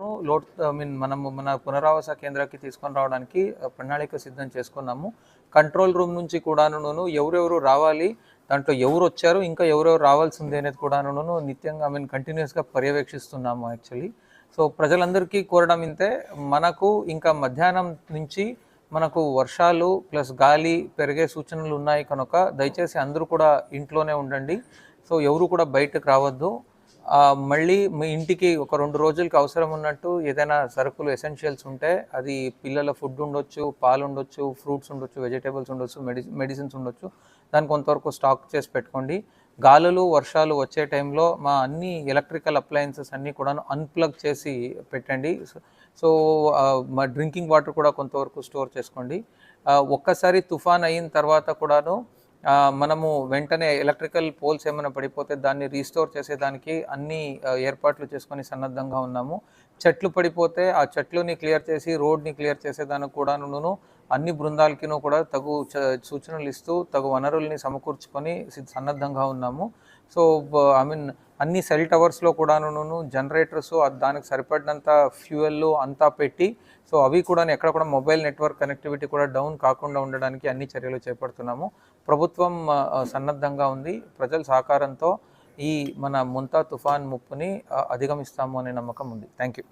Lot I mean మనము మన పునరావాస కేంద్రానికి తీసుకొని రావడానికి ప్రణాళిక సిద్ధం చేసుకున్నాము. కంట్రోల్ రూమ్ నుంచి కూడాను ఎవరెవరు రావాలి దాంట్లో ఎవరు వచ్చారు ఇంకా ఎవరెవరు రావాల్సింది అనేది కూడాను నిత్యంగా ఐ మీన్ కంటిన్యూస్గా పర్యవేక్షిస్తున్నాము యాక్చువల్లీ. సో ప్రజలందరికీ కోరడం ఇంతే. మనకు ఇంకా మధ్యాహ్నం నుంచి మనకు వర్షాలు ప్లస్ గాలి పెరిగే సూచనలు ఉన్నాయి కనుక దయచేసి అందరూ కూడా ఇంట్లోనే ఉండండి. సో ఎవరు కూడా బయటకు రావద్దు. మళ్ళీ మీ ఇంటికి ఒక రెండు రోజులకి అవసరం ఉన్నట్టు ఏదైనా సరుకులు ఎసెన్షియల్స్ ఉంటే అది పిల్లల ఫుడ్ ఉండొచ్చు పాలు ఉండొచ్చు ఫ్రూట్స్ ఉండొచ్చు వెజిటేబుల్స్ ఉండొచ్చు మెడి మెడిసిన్స్ ఉండొచ్చు. దాన్ని కొంతవరకు స్టాక్ చేసి పెట్టుకోండి. గాలులు వర్షాలు వచ్చే టైంలో మా అన్ని ఎలక్ట్రికల్ అప్లయన్సెస్ అన్నీ కూడా అన్ప్లగ్ చేసి పెట్టండి. సో మా డ్రింకింగ్ వాటర్ కూడా కొంతవరకు స్టోర్ చేసుకోండి. ఒక్కసారి తుఫాన్ అయిన తర్వాత కూడాను మనము వెంటనే ఎలక్ట్రికల్ పోల్స్ ఏమైనా పడిపోతే దాన్ని రీస్టోర్ చేసేదానికి అన్ని ఏర్పాట్లు చేసుకొని సన్నద్ధంగా ఉన్నాము. చెట్లు పడిపోతే ఆ చెట్లుని క్లియర్ చేసి రోడ్ని క్లియర్ చేసేదానికి కూడాను అన్ని బృందాలకినూ కూడా తగు సూచనలు ఇస్తూ తగు వనరుల్ని సమకూర్చుకొని సన్నద్ధంగా ఉన్నాము. సో ఐ మీన్ అన్ని సెల్ టవర్స్లో కూడాను జనరేటర్స్ దానికి సరిపడినంత ఫ్యూయల్ అంతా పెట్టి సో అవి కూడా ఎక్కడ కూడా మొబైల్ నెట్వర్క్ కనెక్టివిటీ కూడా డౌన్ కాకుండా ఉండడానికి అన్ని చర్యలు చేపడుతున్నాము. ప్రభుత్వం సన్నద్ధంగా ఉంది. ప్రజల సహకారంతో ఈ మన ముంతా తుఫాన్ ముప్పుని అధిగమిస్తాము అనే నమ్మకం ఉంది. Thank you